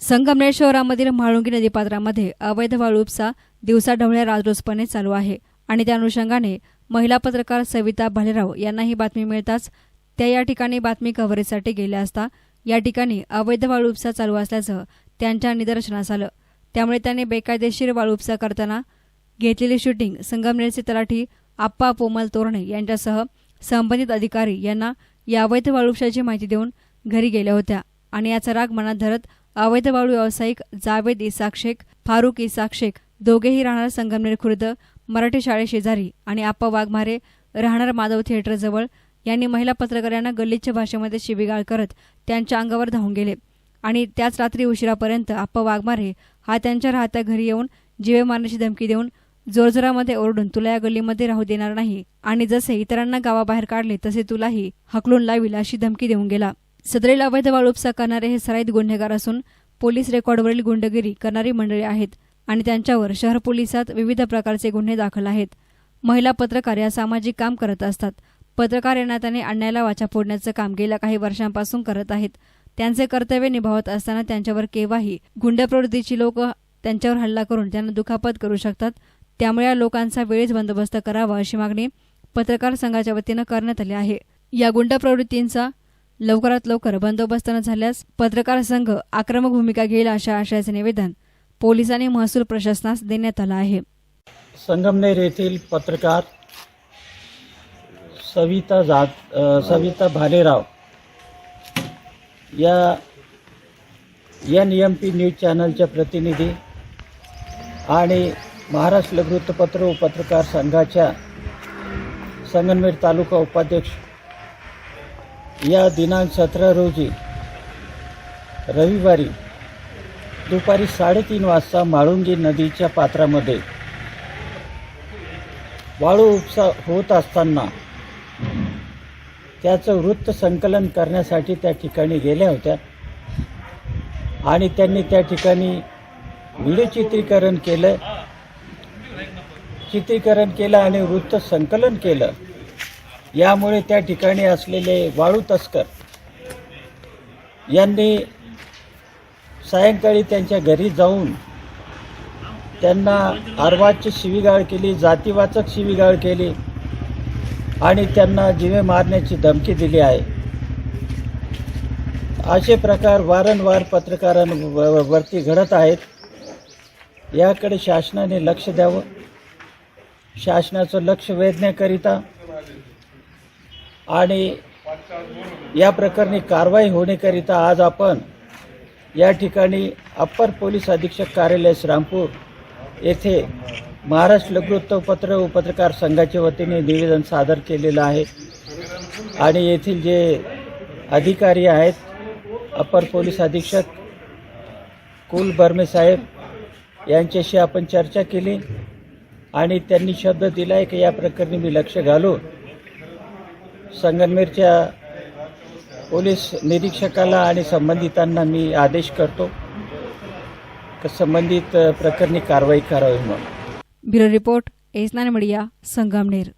संगमनेर शहरामधील म्हाळुंगी नदीपात्रामध्ये अवैध वाळू उपसा दिवसाढवळ्या राजरोसपणे चालू आहे. आणि त्या अनुषंगाने महिला पत्रकार सविता भालेराव यांना ही बातमी मिळताच त्या या ठिकाणी बातमी कव्हरेजसाठी गेल्या असता या ठिकाणी अवैध वाळू उपसा चालू असल्याचं त्यांच्या निदर्शनास आलं. त्यामुळे त्यांनी बेकायदेशीर वाळू उपसा करताना घेतलेली शूटिंग संगमनेरचे तलाठी आप्पा पोमल तोरणे यांच्यासह संबंधित अधिकारी यांना या अवैध वाळू उपशाची माहिती देऊन घरी गेल्या होत्या. आणि याचा राग मनात धरत अवैध वाळू व्यावसायिक जावेद इसाक शेख फारुक इसाक शेख दोघेही राहणार संगमनेर खुर्द मराठी शाळेशेजारी आणि आप्पा वाघमारे राहणार माधव थिएटरजवळ यांनी महिला पत्रकारांना गल्लीच्या भाषेमध्ये शिबिगाळ करत त्यांच्या अंगावर धावून गेले. आणि त्याच रात्री उशिरापर्यंत आप्पा वाघमारे हा त्यांच्या राहत्या घरी येऊन जीवे मारण्याची धमकी देऊन जोरजोरामध्ये ओरडून तुला या गल्लीमध्ये राहू देणार नाही. आणि जसे इतरांना गावाबाहेर काढले तसे तुलाही हकलून लावील अशी धमकी देऊन गेला. सदरेला अवैध वाळूपसा करणारे हे सराईत गुन्हेगार असून पोलीस रेकॉर्डवरील गुंडगिरी करणारी मंडळी आहेत आणि त्यांच्यावर शहर पोलिसात विविध प्रकारचे गुन्हे दाखल आहेत. महिला पत्रकार या सामाजिक काम करत असतात. पत्रकार या नात्याने अन्यायाला वाचा फोडण्याचं काम गेल्या काही वर्षांपासून करत आहेत. त्यांचे कर्तव्य निभावत असताना त्यांच्यावर केव्हाही गुंड प्रवृत्तीची लोक त्यांच्यावर हल्ला करून त्यांना दुखापत करू शकतात. त्यामुळे या लोकांचा वेळीच बंदोबस्त करावा अशी मागणी पत्रकार संघाच्या वतीनं करण्यात आली आहे. या गुंड प्रवृत्तींचा लवकरात लवकर बंदोबस्त न झाल्यास पत्रकार संघ आक्रमक भूमिका घेईल अशा आशयाचे निवेदन पोलिसांनी महसूल प्रशासनास देण्यात आलं आहे. संगमनेर येथील पत्रकार सविता जात सविता भालेराव या एन एम पी न्यूज चॅनलच्या प्रतिनिधी आणि महाराष्ट्र वृत्तपत्र व पत्रकार संघाच्या संगमनेर तालुका उपाध्यक्ष या दिनांक सतरा रोजी रविवारी दुपारी साडेतीन वाजता माळुंगी नदीच्या पात्रामध्ये वाळू उपसा होत असताना त्याचं वृत्त संकलन करण्यासाठी त्या ठिकाणी गेल्या होत्या. आणि त्यांनी त्या ठिकाणी व्हिडिओ चित्रीकरण केलं. चित्रीकरण केलं आणि वृत्त संकलन केलं. यामुळे त्या ठिकाणी असलेले वाळू तस्कर यांनी सायंकाळी त्यांच्या घरी जाऊन त्यांना आर्वाची शिवीगाळ केली जातीवाचक शिवीगाळ केली आणि त्यांना जिवे मारण्याची धमकी दिली आहे. असे प्रकार वारंवार पत्रकारांवरती घडत आहेत. याकडे शासनाने लक्ष द्यावं. शासनाचं लक्ष वेधण्याकरिता आणि या प्रकरणी कारवाई होण्याकरिता आज आपण या ठिकाणी अप्पर पोलीस अधीक्षक कार्यालय श्रामपूर येथे महाराष्ट्र लघुवृत्तपत्र व पत्रकार संघाच्या वतीने निवेदन सादर केलेलं आहे. आणि येथील जे अधिकारी आहेत अप्पर पोलीस अधीक्षक कुल बर्मे साहेब यांच्याशी आपण चर्चा केली आणि त्यांनी शब्द दिला आहे की या प्रकरणी मी लक्ष घालून संगनमेरच्या पोलीस निरीक्षकाला आणि संबंधितांना मी आदेश करतो संबंधित प्रकरणी कारवाई करावी म्हणून. ब्युरो रिपोर्ट एस नान मीडिया संगमनेर.